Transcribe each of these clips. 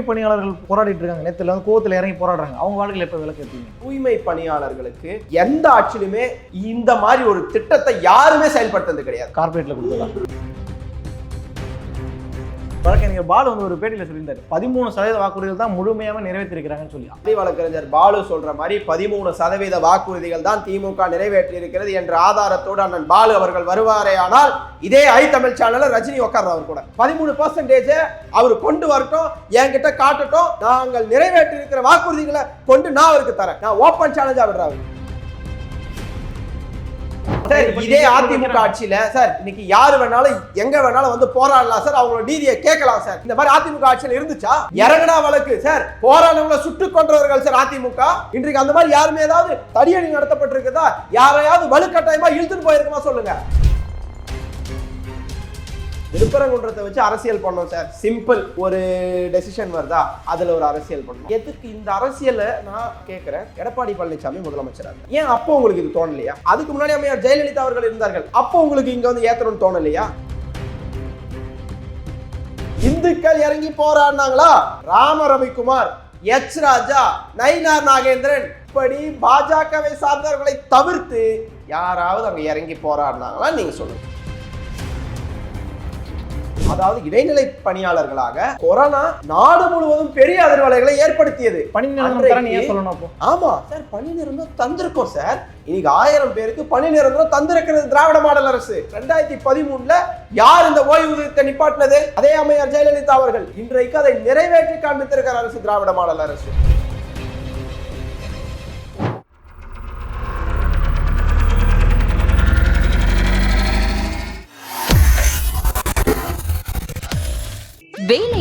பணியாளர்கள் போராடிட்டு இருக்காங்க. நேத்துல வந்து கோவத்துல இறங்கி போராடுறாங்க. அவங்க வாழ்க்கையில எப்ப விளக்கு தூய்மை பணியாளர்களுக்கு எந்த ஆட்சியிலுமே இந்த மாதிரி ஒரு திட்டத்தை யாருமே செயல்படுத்துறது கிடையாது. கார்பரேட்ல கொடுத்ததா? வழக்கறிஞர் பாலு வந்து ஒரு பேட்டியில் சொல்லியிருந்தார். பதிமூணு சதவீத வாக்குறுதிகள் தான் முழுமையாக நிறைவேற்றிருக்கிறாங்கன்னு சொல்லி. சதி வழக்கறிஞர் பாலு சொல்ற மாதிரி பதிமூணு சதவீத வாக்குறுதிகள் தான் திமுக நிறைவேற்றி இருக்கிறது என்ற ஆதாரத்தோடு அண்ணன் பாலு அவர்கள் வருவாரே ஆனால் இதே ஐ தமிழ் சேனல்ல ரஜினி உட்கார்ற அவர் கூட. பதிமூணு பர்சன்டேஜ் அவர் கொண்டு வரட்டும் என்கிட்ட காட்டட்டும் நாங்கள் நிறைவேற்றி இருக்கிற வாக்குறுதிகளை கொண்டு நான் அவருக்கு தரேன். நான் ஓப்பன் சேலஞ்சா விடுறேன் சார் இதே அதிமுக ஆட்சியில சார் இன்னைக்கு யாரு வேணாலும் எங்க வேணாலும் வந்து போராடலாம் சார். அவங்களோட நீதியை கேட்கலாம் சார். இந்த மாதிரி அதிமுக ஆட்சியில இருந்துச்சா? இறங்கனா வழக்கு சார். போராடவங்களை சுட்டு கொன்றவர்கள் சார் அதிமுக. இன்றைக்கு அந்த மாதிரி யாருமே ஏதாவது தடியணி நடத்தப்பட்டிருக்குதா? யாரையாவது வலுக்கட்டாயமா இழுத்துட்டு போயிருக்குமா சொல்லுங்க. திருப்பரங்குன்றத்தை வச்சு அரசியல் பண்ணோம் சார் சிம்பிள் ஒரு டெசிஷன் வருதா? அதுல ஒரு அரசியல் பண்ணணும் எதுக்கு இந்த அரசியலை நான் கேட்கிறேன் எடப்பாடி பழனிசாமி முதலமைச்சராக ஏன் அப்போ உங்களுக்கு இது தோணலையா? அதுக்கு முன்னாடி அம்மையார் ஜெயலலிதா அவர்கள் இருந்தார்கள். அப்போ உங்களுக்கு இங்க வந்து ஏத்தணும்னு தோணலையா? இந்துக்கள் இறங்கி போராடினாங்களா? ராம ரவிக்குமார் எச் ராஜா நயினார் நாகேந்திரன் இப்படி பாஜகவை சார்ந்தவர்களை தவிர்த்து யாராவது அங்க இறங்கி போராடினாங்களா நீங்க சொல்லுங்க. அதாவது இடைநிலை பணியாளர்களாக கொரோனா நாடு முழுவதும் பெரிய அதிர்வலைகளை ஏற்படுத்தியது. பணி நிரந்தரம் ஆமா சார் பணி நிரந்தரம் தந்திருக்கோம் சார். இன்னைக்கு ஆயிரம் பேருக்கு பணி நிரந்தரம் தந்திருக்கிறது திராவிட மாடல் அரசு. ரெண்டாயிரத்தி பதிமூணுல யார் இந்த ஓய்வூதியத்தை நிப்பாட்டினது? அதே அம்மையார் ஜெயலலிதா அவர்கள். இன்றைக்கு அதை நிறைவேற்றி காண்பித்திருக்கிற அரசு திராவிட மாடல் அரசு.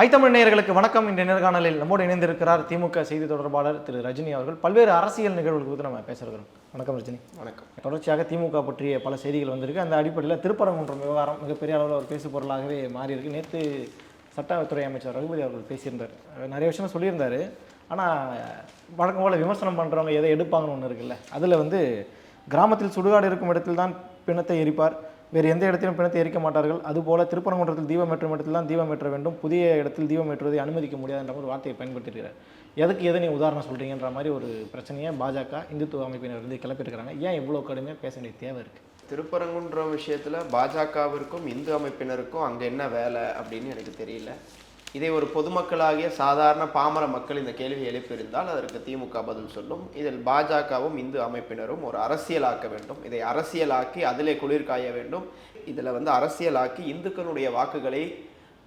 ஐத்தமிழ் நேயர்களுக்கு வணக்கம். இன்றைய நேர்காணலில் நம்மோடு இணைந்திருக்கிறார் திமுக செய்தி தொடர்பாளர் திரு ரஜினி அவர்கள். பல்வேறு அரசியல் நிகழ்வுகள் குறித்து நம்ம பேசுகிறோம் வணக்கம் ரஜினி. வணக்கம். தொடர்ச்சியாக திமுக பற்றிய பல செய்திகள் வந்திருக்கு. அந்த அடிப்படையில் திருப்பரங்குன்றம் விவகாரம் மிகப்பெரிய அளவில் ஒரு பேசு பொருளாகவே மாறி இருக்கு நேற்று சட்டத்துறை அமைச்சர் ரகுபதி அவர்கள் பேசியிருந்தார். நிறைய விஷயம் சொல்லியிருந்தாரு. ஆனால் வழக்கம் போல் விமர்சனம் பண்ணுறவங்க எதை எடுப்பாங்கன்னு ஒன்று இருக்குல்ல. அதில் வந்து கிராமத்தில் சுடுகாடு இருக்கும் இடத்தில் தான் பிணத்தை எரிப்பார். வேறு எந்த இடத்திலும் பிணத்தை எரிக்க மாட்டார்கள். அதுபோல திருப்பரங்குன்றத்தில் தீபம் ஏற்றும் இடத்தில் தான் தீபம் ஏற்ற வேண்டும். புதிய இடத்தில் தீபம் ஏற்றுவதை அனுமதிக்க முடியாதுன்ற ஒரு வார்த்தையை பயன்படுத்தியிருக்கிறார். எதுக்கு எதை நீ உதாரணம் சொல்கிறீங்கன்ற மாதிரி ஒரு பிரச்சனையை பாஜக இந்துத்துவ அமைப்பினர் வந்து கிளப்பியிருக்கிறாங்க ஏன் இவ்வளோ கடுமையாக பேச வேண்டிய தேவை இருக்குது திருப்பரங்குன்றம் விஷயத்தில் பாஜகவிற்கும் இந்து அமைப்பினருக்கும் அங்கே என்ன வேலை அப்படின்னு எனக்கு தெரியல. இதை ஒரு பொதுமக்களாகிய சாதாரண பாமர மக்கள் இந்த கேள்வியை எழுப்பியிருந்தால் அதற்கு திமுக பதில் சொல்லும். இதில் பாஜகவும் இந்து அமைப்பினரும் ஒரு அரசியலாக்க வேண்டும். இதை அரசியலாக்கி அதிலே குளிர் காய வேண்டும். இதில் வந்து அரசியலாக்கி இந்துக்களுடைய வாக்குகளை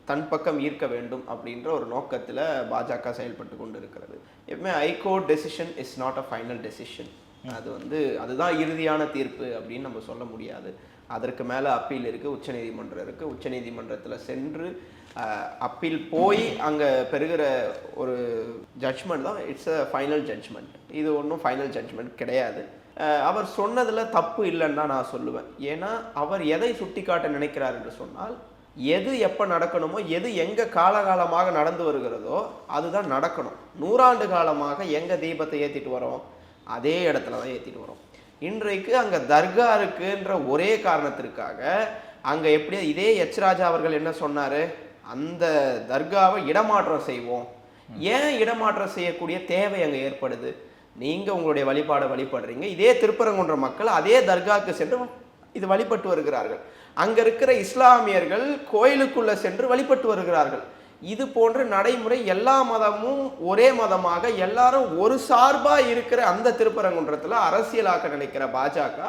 தன் பக்கம் ஈர்க்க வேண்டும் அப்படின்ற ஒரு நோக்கத்தில் பாஜக செயல்பட்டு கொண்டு இருக்கிறது எப்பவுமே high court decision is not a final decision அது வந்து அதுதான் இறுதியான தீர்ப்பு அப்படின்னு நம்ம சொல்ல முடியாது. அதற்கு மேலே அப்பீல் இருக்குது உச்சநீதிமன்றம் இருக்குது உச்சநீதிமன்றத்தில் சென்று அப்பீல் போய் அங்கே பெறுகிற ஒரு ஜட்ஜ்மெண்ட் தான் இட்ஸ் அ ஃபைனல் ஜட்ஜ்மெண்ட் இது ஒன்றும் ஃபைனல் ஜட்ஜ்மெண்ட் கிடையாது. அவர் சொன்னதில் தப்பு இல்லைன்னு தான் நான் சொல்லுவேன். ஏன்னா அவர் எதை சுட்டிக்காட்ட நினைக்கிறார் என்று சொன்னால் எது எப்போ நடக்கணுமோ எது எங்கே காலகாலமாக நடந்து வருகிறதோ அதுதான் நடக்கணும். நூறாண்டு காலமாக எங்கே தீபத்தை ஏற்றிட்டு வரோம் அதே இடத்துல தான் ஏற்றிட்டு வரோம். இன்றைக்கு அங்கே தர்கா இருக்குன்ற ஒரே காரணத்திற்காக அங்கே எப்படி இதே எச் ராஜா அவர்கள் என்ன சொன்னார்? அந்த தர்காவை இடமாற்றம் செய்வோம். ஏன் இடமாற்றம் செய்யக்கூடிய தேவை அங்கே ஏற்படுது? நீங்கள் உங்களுடைய வழிபாடை வழிபடுறீங்க. இதே திருப்பரங்குன்ற மக்கள் அதே தர்காவுக்கு சென்று இது வழிபட்டு வருகிறார்கள். அங்க இருக்கிற இஸ்லாமியர்கள் கோயிலுக்குள்ள சென்று வழிபட்டு வருகிறார்கள். இது போன்ற நடைமுறை எல்லா மதமும் ஒரே மதமாக எல்லாரும் ஒரு சார்பாக இருக்கிற அந்த திருப்பரங்குன்றத்தில் அரசியலாக்க நினைக்கிற பாஜக.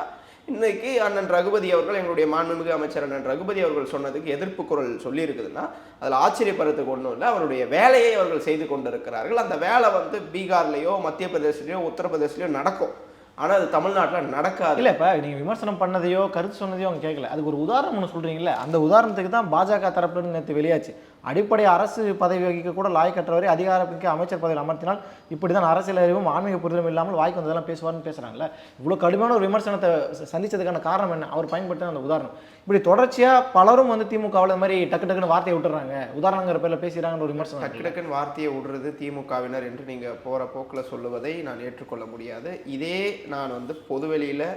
இன்னைக்கு அண்ணன் ரகுபதி அவர்கள் எங்களுடைய மாண்புமிகு அமைச்சர் அண்ணன் ரகுபதி அவர்கள் சொன்னதுக்கு எதிர்ப்பு குரல் சொல்லியிருக்குதுன்னா அதில் ஆச்சரியப்படுறதுக்கு ஒன்றும் இல்லை. அவருடைய வேலையை அவர்கள் செய்து கொண்டிருக்கிறார்கள். அந்த வேலை வந்து பீகார்லேயோ மத்திய பிரதேசத்துலையோ உத்தரப்பிரதேசலையோ நடக்கும். ஆனா அது தமிழ்நாட்டுல நடக்காது. இல்ல இப்ப நீங்க விமர்சனம் பண்ணதையோ கருத்து சொன்னதையோ அவங்க கேட்கல அதுக்கு ஒரு உதாரணம் ஒன்று சொல்றீங்கல்ல அந்த உதாரணத்துக்கு தான் பாஜக தரப்புல இருந்து நேற்று வெளியாச்சு. அடிப்படை அரசு பதவி வகிக்க கூட லாய்க்கற்றவரை அதிகாரமிக்க அமைச்சர் பதவியில் அமர்த்தினால் இப்படிதான் அரசியல் அறிவும் ஆன்மீக புரிதலும் இல்லாமல் வாய்க்கு வந்ததெல்லாம் பேசுவார்னு பேசுறாங்கல்ல. இவ்வளவு கடுமையான ஒரு விமர்சனத்தை ச- சந்திச்சதுக்கான காரணம் என்ன? அவர் பயன்படுத்தின அந்த உதாரணம். இப்படி தொடர்ச்சியா பலரும் வந்து திமுகவில் இந்த மாதிரி டக்கு டக்குன்னு வார்த்தையை விட்டுறாங்க. உதாரணங்கிற பேர்ல பேசுறாங்கன்ற ஒரு விமர்சனம் டக்கு. டக்குன்னு வார்த்தையை விடுறது திமுகவினர் என்று நீங்க போற போக்குல சொல்லுவதை நான் ஏற்றுக்கொள்ள முடியாது. இதே நான் வந்து பொதுவெளியில்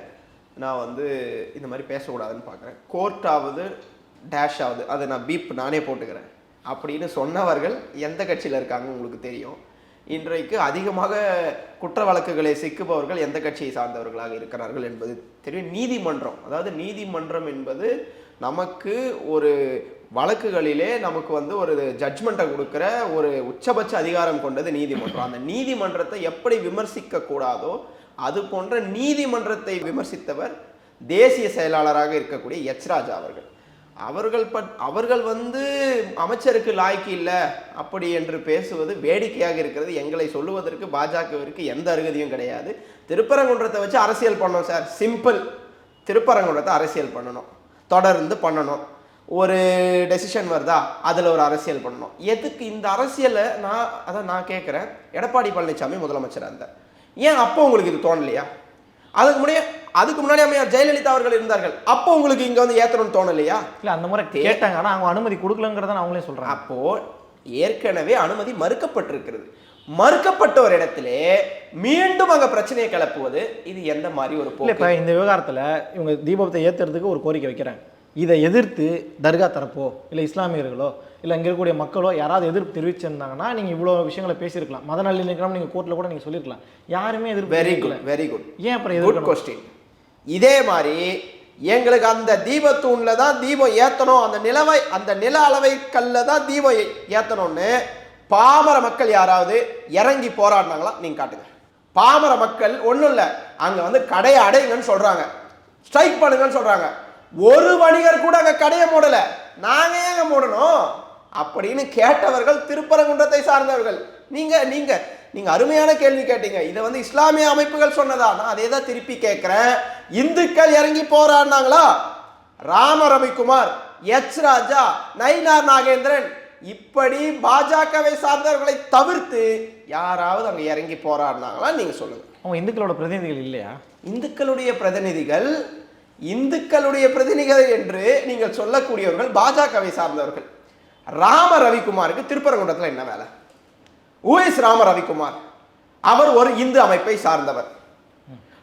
நான் வந்து இந்த மாதிரி பேசக்கூடாதுன்னு பார்க்குறேன். கோர்ட்டாவது டேஷ் ஆகுது அதை நான் பீப் நானே போட்டுக்கிறேன். அப்படின்னு சொன்னவர்கள் எந்த கட்சியில் இருக்காங்க உங்களுக்கு தெரியும். இன்றைக்கு அதிகமாக குற்ற வழக்குகளை சிக்குபவர்கள் எந்த கட்சியை சார்ந்தவர்களாக இருக்கிறார்கள் என்பது தெரியும். நீதிமன்றம் அதாவது நீதிமன்றம் என்பது நமக்கு ஒரு வழக்குகளிலே நமக்கு வந்து ஒரு ஜட்ஜ்மெண்ட்டை கொடுக்குற ஒரு உச்சபட்ச அதிகாரம் கொண்டது நீதிமன்றம். அந்த நீதிமன்றத்தை எப்படி விமர்சிக்க கூடாதோ அது போன்ற நீதிமன்றத்தை விமர்சித்தவர் தேசிய செயலாளராக இருக்கக்கூடிய எச் ராஜா அவர்கள். அவர்கள் பட் அவர்கள் வந்து அமைச்சருக்கு லாய்க்கு இல்லை அப்படி என்று பேசுவது வேடிக்கையாக இருக்கிறது. எங்களை சொல்லுவதற்கு பாஜகவிற்கு எந்த அருகதையும் கிடையாது. திருப்பரங்குன்றத்தை வச்சு அரசியல் பண்ணோம் சார். சிம்பிள். திருப்பரங்குன்றத்தை அரசியல் பண்ணணும். தொடர்ந்து பண்ணணும். ஒரு டெசிஷன் வருதா? அதில் ஒரு அரசியல் பண்ணணும். எதுக்கு இந்த அரசியலை நான் அதான் நான் கேட்குறேன் எடப்பாடி பழனிசாமி முதலமைச்சராக இருந்தார். ஏன் அப்போ உங்களுக்கு இது தோணலையா? அதுக்கு முன்னாடி அதுக்கு முன்னாடி அம்மையார் ஜெயலலிதா அவர்கள் இருந்தார்கள். அப்போ உங்களுக்கு இங்கே வந்து ஏற்றணும்னு தோணலையா? இல்ல அந்த முறை கேட்டாங்க. ஆனா அவங்க அனுமதி கொடுக்கலங்கிறத அவங்களே சொல்றாங்க அப்போ ஏற்கனவே அனுமதி மறுக்கப்பட்டிருக்கிறது. மறுக்கப்பட்ட ஒரு இடத்திலே மீண்டும் அங்க பிரச்சனையை கிளப்புவது இது எந்த மாதிரி ஒரு இப்ப இந்த விவகாரத்துல இவங்க தீபத்தை ஏத்துறதுக்கு ஒரு கோரிக்கை வைக்கிறாங்க. இதை எதிர்த்து தர்கா தரப்போ இல்ல இஸ்லாமியர்களோ இல்ல இங்க இருக்கக்கூடிய மக்களோ யாராவது எதிர்ப்பு தெரிவிச்சிருந்தாங்கன்னா நீங்க இவ்வளவு விஷயங்களை பேசியிருக்கலாம். மத நல்லிணக்கம் நீங்க கோர்ட்ல கூட நீங்க சொல்லிருக்கலாம் யாருமே எதிர்ப்பு வெரி. குட் வெரி குட் ஏன் அப்புறம் குட் கொஸ்டின் இதே மாதிரி எங்களுக்கு அந்த தீபத்தூண்ல தான் தீபம் ஏத்தணும். அந்த நிலவை அந்த நில அளவை கல்ல தான் தீபம் ஏ- ஏத்தணும்னு பாமர மக்கள் யாராவது இறங்கி போராடினாங்களா? நீங்க காட்டுங்க. பாமர மக்கள் ஒண்ணும் இல்ல. அங்க வந்து கடையை அடையுங்கன்னு சொல்றாங்க. ஸ்ட்ரைக் பண்ணுங்கன்னு சொல்றாங்க. ஒரு வணிகர் கூட அங்க கடையை மூடல. நாங்க ஏங்க மூடணும்? அப்படின்னு கேட்டவர்கள் திருப்பரங்குன்றத்தை சார்ந்தவர்கள். நீங்க நீங்க நீங்க அருமையான கேள்வி கேட்டீங்க. இதை வந்து இஸ்லாமிய அமைப்புகள் சொன்னதா? நான் அதே தான் திருப்பி கேட்கிறேன். இந்துக்கள் இறங்கி போராடினாங்களா? ராம ரவிக்குமார் எச் ராஜா நயினார் நாகேந்திரன் இப்படி பாஜகவை சார்ந்தவர்களை தவிர்த்து யாராவது அங்க இறங்கி போராடினாங்களா நீங்க சொல்லுங்க. அவங்க இந்துக்களோட பிரதிநிதிகள் இல்லையா? இந்துக்களுடைய பிரதிநிதிகள் இந்துக்களுடைய பிரதிநிதிகள் என்று நீங்கள் சொல்லக்கூடியவர்கள் பாஜகவை சார்ந்தவர்கள். ராம ரவிக்குமாருக்கு திருப்பரங்குன்றத்தில் என்ன வேலை? ஊஎஸ் ராம ரவிக்குமார் அவர் ஒரு இந்து அமைப்பை சார்ந்தவர்.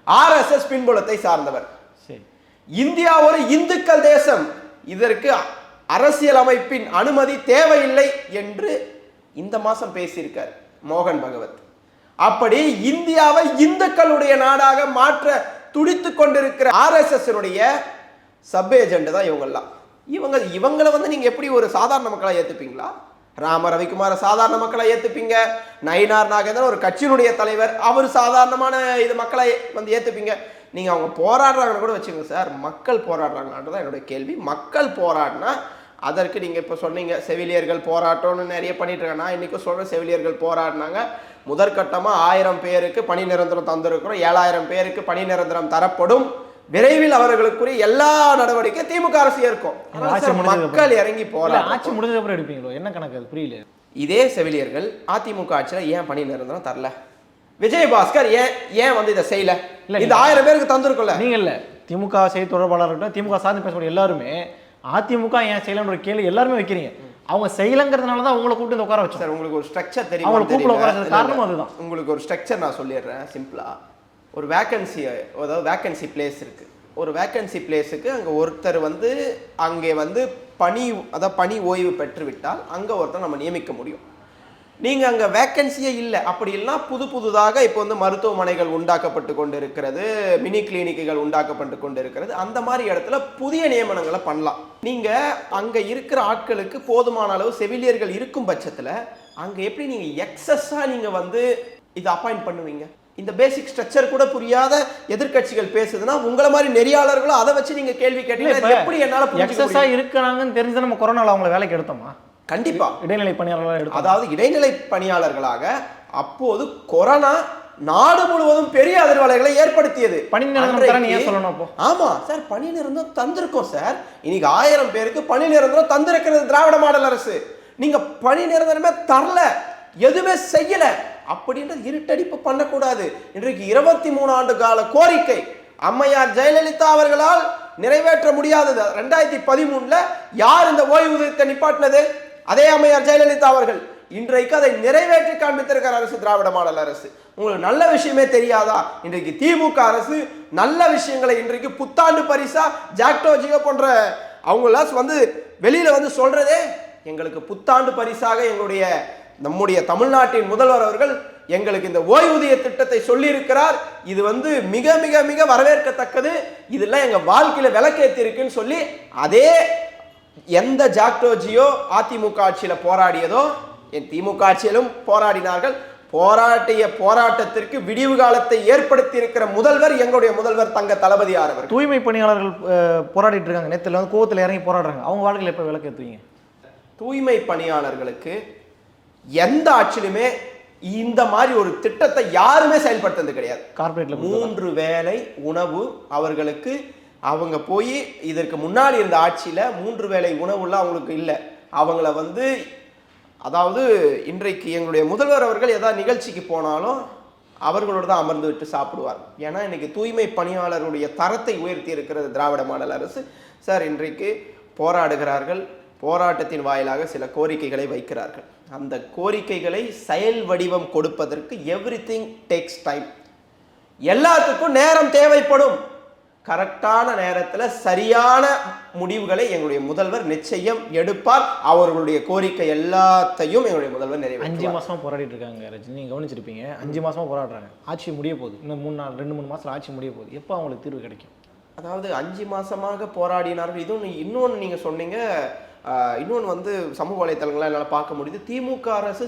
ஆர்எஸ்எஸ் பின்புலத்தை சார்ந்தவர். சரி. இந்தியா ஒரு இந்துக்கள் தேசம். இதற்கு அரசியல் அமைப்பின் அனுமதி தேவையில்லை என்று இந்த மாசம் பேசியிருக்கார் மோகன் பகவத். அப்படி இந்தியாவை இந்துக்களுடைய நாடாக மாற்ற துடித்து கொண்டிருக்கிற ஆர்எஸ்எஸ்னுடைய சப் ஏஜெண்ட் தான் இவங்கெல்லாம். இவங்க இவங்களை வந்து நீங்கள் எப்படி ஒரு சாதாரண மக்களாக ஏற்றுப்பீங்களா ராம ரவிக்குமார சாதாரண மக்களை ஏற்றுப்பீங்க நயினார் நாகேந்திரன் ஒரு கட்சியினுடைய தலைவர் அவர் சாதாரணமான இது மக்களை வந்து ஏற்றுப்பீங்க நீங்கள் அவங்க போராடுறாங்கன்னு கூட வச்சுக்கோங்க சார் மக்கள் போராடுறாங்கன்றது என்னுடைய கேள்வி. மக்கள் போராடினா அதற்கு நீங்க இப்ப சொன்னீங்க செவிலியர்கள் போராட்டம்னு நிறைய பண்ணிட்டு நான் இன்னைக்கு சொல்றேன் செவிலியர்கள் போராடினாங்க. முதற்கட்டமா ஆயிரம் பேருக்கு பணி நிரந்தரம் தந்திருக்கிறோம். ஏழாயிரம் பேருக்கு பணி நிரந்தரம் தரப்படும். விரைவில் அவர்களுக்குரிய எல்லா நடவடிக்கை திமுக அரசு முடிஞ்சதுக்கு மக்கள் இறங்கி போராட ஆட்சி முடிஞ்சதுக்கு அப்புறம் எடுப்பீங்களோ? என்ன கணக்கு அது? புரியல. இதே செவிலியர்கள் அதிமுக ஆட்சியில ஏன் பணி நிரந்தரம் தரல? விஜயபாஸ்கர் ஏன் ஏன் வந்து இதை செய்யல? இல்ல, இந்த ஆயிரம் பேருக்கு தந்திருக்கும்ல நீங்க இல்ல. திமுக செய்தி தொடர்பாளர் திமுக சார்ந்து பேசக்கூடிய எல்லாருமே அதிமுக ஏன் செய்யலன்ற ஒரு கேள்வி எல்லாருமே வைக்கிறீங்க. அவங்க செய்யலங்கிறதுனால தான் உங்களை கூப்பிட்டு உட்கார வச்சோம். சார் உங்களுக்கு ஒரு ஸ்ட்ரக்சர் அவங்கள தெரியும் கூப்பிட உட்காரதுக்கு காரணம் அதுதான். உங்களுக்கு ஒரு ஸ்ட்ரக்சர் நான் சொல்லிடுறேன் சிம்பிளா ஒரு வேக்கன்சி அதாவது வேக்கன்சி பிளேஸ் இருக்கு. ஒரு வேக்கன்சி பிளேஸுக்கு அங்க ஒருத்தர் வந்து அங்கே வந்து பணி அதாவது பணி ஓய்வு பெற்று விட்டால் அங்க ஒருத்தர் நம்ம நியமிக்க முடியும். நீங்க அங்க வேக்கன்சியே இல்லை. அப்படி இல்லைன்னா புது புதுதாக இப்போ வந்து மருத்துவமனைகள் உண்டாக்கப்பட்டு கொண்டு இருக்கிறது மினி கிளினிக்குகள் உண்டாக்கப்பட்டு கொண்டு இருக்கிறது அந்த மாதிரி இடத்துல புதிய நியமனங்களை பண்ணலாம். நீங்க அங்க இருக்கிற ஆட்களுக்கு போதுமான அளவு செவிலியர்கள் இருக்கும் பட்சத்துல அங்க எப்படி நீங்க எக்ஸஸா நீங்க வந்து இதை அப்பாயிண்ட் பண்ணுவீங்க? இந்த பேசிக் ஸ்ட்ரக்சர் கூட புரியாத எதிர்க்கட்சிகள் பேசுதுன்னா உங்களை மாதிரி நெறியாளர்களும் அதை வச்சு நீங்க கேள்வி கேட்டீங்கன்னா எப்படி என்னால புரிஞ்சுக்க எக்ஸஸா முடியும்? இருக்கிறாங்கன்னு தெரிஞ்சு நம்ம கொரோனால அவங்களை வேலைக்கு எடுத்தோமா? கண்டிப்பா. இடைநிலை பணியாளர்களாக அதாவது இடைநிலை பணியாளர்களாக அப்போது கொரோனா நாடு முழுவதும் பெரிய அதிர்வலைகளை ஏற்படுத்தியது. பணி நிரந்தரம் சொல்லணும் அப்போ? ஆமா சார் பணி நிரந்தரம் தந்திருக்கோம் சார். இன்னைக்கு ஆயிரம் பேருக்கு பணி நிரந்தரம் தந்திருக்கிறது திராவிட மாடல் அரசு. நீங்க பணி நிரந்தரமே தரல எதுவுமே செய்யல அப்படின்றது இருட்டடிப்பு பண்ணக்கூடாது. இன்றைக்கு இருபத்தி மூணு ஆண்டு கால கோரிக்கை அம்மையார் ஜெயலலிதா அவர்களால் நிறைவேற்ற முடியாதது. ரெண்டாயிரத்தி பதிமூணுல யார் இந்த ஓய்வூதியத்தை நிப்பாட்டினது? அதே அம்மையார் ஜெயலலிதா அவர்கள் இன்றைக்கு அதை நிறைவேற்றி காண்பித்திருக்கிற அரசு திராவிட மாடல் அரசு. உங்களுக்கு நல்ல விஷயமே தெரியாதா? இன்றைக்கு திமுக அரசு நல்ல விஷயங்களை இன்றைக்கு புத்தாண்டு பரிசா ஜாக்டோ ஜியோ போன்ற அவங்களாம் வந்து வெளியில வந்து சொல்றதே எங்களுக்கு புத்தாண்டு பரிசாக எங்களுடைய நம்முடைய தமிழ்நாட்டின் முதல்வர் அவர்கள் எங்களுக்கு இந்த ஓய்வூதிய திட்டத்தை சொல்லியிருக்கிறார். இது வந்து மிக மிக மிக வரவேற்கத்தக்கது. இதெல்லாம் எங்க வாழ்க்கையில விளக்கேத்தி இருக்குன்னு சொல்லி அதே எந்த ஜாக்டோஜியோ அதிமுக ஆட்சியில போராடியதோ என் திமுக ஆட்சியிலும் போராடினார்கள். போராட்டிய போராட்டத்திற்கு விடிவு காலத்தை ஏற்படுத்தி இருக்கிற முதல்வர் எங்களுடைய முதல்வர் தங்க தளபதியார் அவர்கள்? தூய்மை பணியாளர்கள் போராடிட்டு இருக்காங்க. நேத்துல வந்து கோவத்தில் இறங்கி போராடுறாங்க. அவங்க வாழ்க்கையில் எப்போ விளக்கேற்றுவீங்க தூய்மை பணியாளர்களுக்கு எந்த ஆட்சியிலுமே இந்த மாதிரி ஒரு திட்டத்தை யாருமே செயல்படுத்துறது கிடையாது. கார்பரேட்ல மூன்று வேளை உணவு அவர்களுக்கு அவங்க போய் இதற்கு முன்னாடி இருந்த ஆட்சியில் மூன்று வேளை உணவுலாம் அவங்களுக்கு இல்லை. அவங்கள வந்து அதாவது இன்றைக்கு எங்களுடைய முதல்வர் அவர்கள் ஏதாவது நிகழ்ச்சிக்கு போனாலும் அவர்களோடு தான் அமர்ந்து விட்டு சாப்பிடுவார். ஏன்னா இன்னைக்கு தூய்மை பணியாளருடைய தரத்தை உயர்த்தி இருக்கிறது திராவிட மாடல் அரசு. சார் இன்றைக்கு போராடுகிறார்கள். போராட்டத்தின் வாயிலாக சில கோரிக்கைகளை வைக்கிறார்கள். அந்த கோரிக்கைகளை செயல் வடிவம் கொடுப்பதற்கு எவ்ரி திங் டேக்ஸ் டைம் எல்லாத்துக்கும் நேரம் தேவைப்படும். கரெக்டான நேரத்தில் சரியான முடிவுகளை எங்களுடைய முதல்வர் நிச்சயம் எடுப்பார். அவர்களுடைய கோரிக்கை எல்லாத்தையும் எங்களுடைய முதல்வர் அஞ்சு நிறைவேற்றுவார் மாசமா போராடிட்டு இருக்காங்க ரஜினி. நீங்க கவனிச்சிருப்பீங்க. அஞ்சு மாசமா போராடுறாங்க. ஆட்சி முடிய போகுது. இன்னும் மூணு நாள் ரெண்டு மூணு மாசத்துல ஆட்சி முடிய போகுது. எப்போ அவங்களுக்கு தீர்வு கிடைக்கும்? அதாவது அஞ்சு மாசமாக போராடினார்கள். இதுவும் இன்னொன்று நீங்க சொன்னீங்க. இன்னொன்று வந்து சமூக வலைத்தளங்கள்லாம் என்னால் பார்க்க முடியுது. திமுக அரசு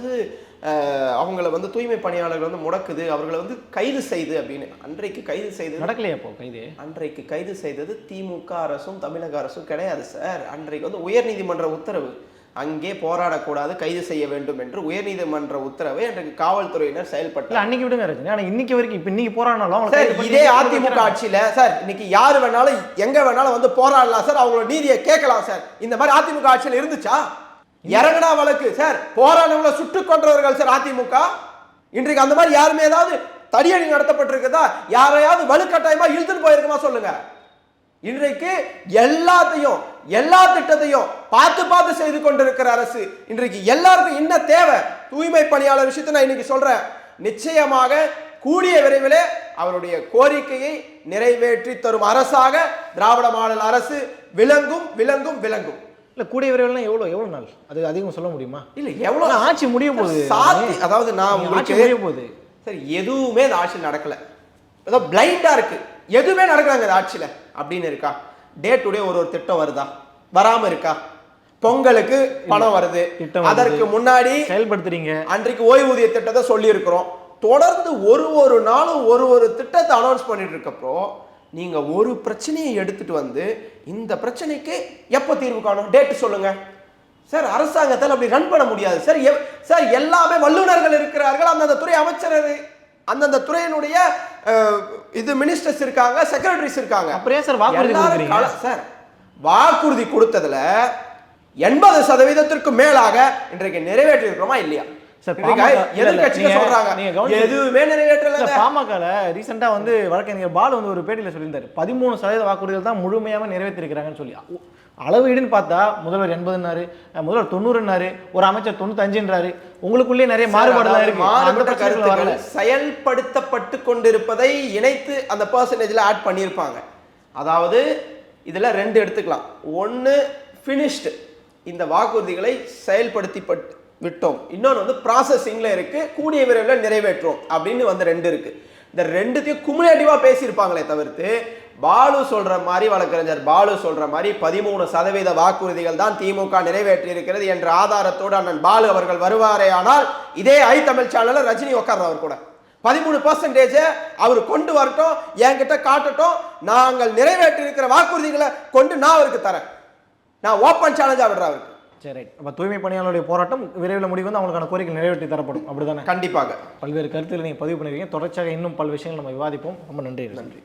அவங்கள வந்து தூய்மை பணியாளர்கள் வந்து முடக்குது அவர்களை வந்து கைது செய்து அப்படின்னு. அன்றைக்கு கைது செய்து நடக்கலையா இப்போ கைது? அன்றைக்கு கைது செய்தது திமுக அரசும் தமிழக அரசும் கிடையாது சார். அன்றைக்கு வந்து உயர்நீதிமன்ற உத்தரவு. அங்கே போராடக்கூடாது கைது செய்ய வேண்டும் என்று உயர்நீதிமன்ற உத்தரவை அன்றைக்கு காவல்துறையினர் செயல்பட்டார் அன்னைக்கு விடுங்க ரஜினி. ஆனா இன்னைக்கு வரைக்கும் இப்போ இன்னைக்கு போராடினாலும் சார் இதே அதிமுக. ஆட்சியில சார் இன்னைக்கு யாரு வேணாலும் எங்க வேணாலும் வந்து போராடலாம் சார். அவங்களோட நீதியை கேட்கலாம் சார். இந்த மாதிரி அதிமுக ஆட்சியில இருந்துச்சா? இறங்கினா வழக்கு சார் போராடவங்களை சுட்டு கொன்றவர்கள் சார் அதிமுக. இன்றைக்கு அந்த மாதிரி யாருமே ஏதாவது தடியடி நடத்தப்பட்டிருக்குதா? யாரையாவது வலுக்கட்டாயமா இழுத்துட்டு போயிருக்குமா சொல்லுங்க. இன்றைக்கு எல்லாத்தையும் எல்லா திட்டத்தையும் பார்த்து பார்த்து செய்து கொண்டிருக்கிற அரசு இன்றைக்கு எல்லாருக்கும் என்ன தேவை. தூய்மை பணியாளர் விஷயத்தை நான் இன்னைக்கு சொல்றேன். நிச்சயமாக கூடிய விரைவில் அவருடைய கோரிக்கையை நிறைவேற்றி தரும் அரசாக திராவிட மாடல் அரசு விளங்கும் விளங்கும் விளங்கும். இல்ல கூடிய விரைவில் எவ்வளவு எவ்வளவு நாள்? அது அதிகம் சொல்ல முடியுமா? இல்ல எவ்வளவு ஆனா ஆட்சி முடிய போகுது சாத்தி அதாவது நான் ஆட்சி முடிய போகுது சரி எதுவுமே இந்த ஆட்சியில் நடக்கல. ஏதோ பிளைண்டா இருக்கு. எதுவுமே நடக்கலாங்க இந்த ஆட்சியில. அப்படின்னு இருக்கா? டே டு டே ஒரு ஒரு திட்டம் வருதா? வராம இருக்கா? பொங்கலுக்கு பணம் வருது. அதற்கு முன்னாடி செயல்படுத்துறீங்க. அன்றைக்கு ஓய்வூதிய திட்டத்தை சொல்லியிருக்கிறோம். தொடர்ந்து ஒரு ஒரு நாளும் ஒரு ஒரு திட்டத்தை அனௌன்ஸ் பண்ணிட்டு இருக்கப்போ நீங்க ஒரு பிரச்சனையை எடுத்துட்டு வந்து இந்த பிரச்சனைக்கு எப்போ தீர்வு காணும்? டேட் சொல்லுங்க. சார் அரசாங்கத்தால் அப்படி ரன் பண்ண முடியாது. சார் எவ்- சார் எல்லாமே வல்லுநர்கள் இருக்கிறார்கள். அந்தந்த துறை அமைச்சர் அந்தந்த துறையினுடைய இது மினிஸ்டர்ஸ் இருக்காங்க செக்ரட்டரிஸ் இருக்காங்க. ஏன் சார் வாக்குறுதி சார் வாக்குறுதி கொடுத்ததுல எண்பது சதவீதத்திற்கு மேலாக இன்றைக்கு நிறைவேற்றி இருக்கிறோமா இல்லையா? எதுவுமே நிறைவேற்றல பாமகல ரீசெண்டா வந்து வழக்கறிஞர் பாலு வந்து ஒரு பேட்டியில சொல்லியிருந்தாரு. பதிமூணு சதவீத வாக்குறுதிகள் தான் முழுமையாக நிறைவேற்றிருக்கிறாங்கன்னு சொல்லி. அளவீடுன்னு பார்த்தா முதல்வர் எண்பதுன்னாரு அஹ் முதல்வர் தொண்ணூறுன்னாரு ஒரு அமைச்சர் தொண்ணூத்தஞ்சுன்றாரு. உங்களுக்குள்ளேயே நிறைய மாறுபாடுலாம் இருக்கு. மாறுபட்ட கருத்துக்கள் செயல்படுத்தப்பட்டு கொண்டிருப்பதை இணைத்து அந்த பர்சன்டேஜ்ல ஆட் பண்ணியிருப்பாங்க. அதாவது இதுல ரெண்டு எடுத்துக்கலாம். ஒன்னு ஃபினிஷ்டு இந்த வாக்குறுதிகளை செயல்படுத்தி பட்- விட்டோம். இன்னொன்று வந்து ப்ராசஸிங்கில் இருக்குது கூடிய விரைவில் நிறைவேற்றோம் அப்படின்னு வந்து ரெண்டு இருக்குது இந்த ரெண்டுத்தையும் குமுலேட்டிவாக பேசியிருப்பாங்களே தவிர்த்து பாலு சொல்கிற மாதிரி வழக்கறிஞர் பாலு சொல்கிற மாதிரி பதிமூணு சதவீத வாக்குறுதிகள் தான் திமுக நிறைவேற்றி இருக்கிறது என்ற ஆதாரத்தோடு அண்ணன் பாலு அவர்கள் வருவாரே ஆனால் இதே ஐ தமிழ் சேனலில் ரஜினி உட்கார்றவர் கூட. பதிமூணு பர்சன்டேஜை அவர் கொண்டு வரட்டும் என்கிட்ட காட்டட்டும் நாங்கள் நிறைவேற்றி இருக்கிற வாக்குறுதிகளை கொண்டு நான் அவருக்கு தரேன். நான் ஓப்பன் சேலஞ்சாக விடுறேன் அவருக்கு. சரி ரைட் அப்போ தூய்மை பணியாளருடைய போராட்டம் விரைவில் முடிவு வந்து அவங்களுக்கான கோரிக்கை நிறைவேற்றி தரப்படும். அப்படிதானே? கண்டிப்பாக. பல்வேறு கருத்துக்களை நீங்கள் பதிவு பண்ணிருக்கீங்க தொடர்ச்சியாக இன்னும் பல விஷயங்கள் நம்ம விவாதிப்போம். ரொம்ப நன்றி நன்றி.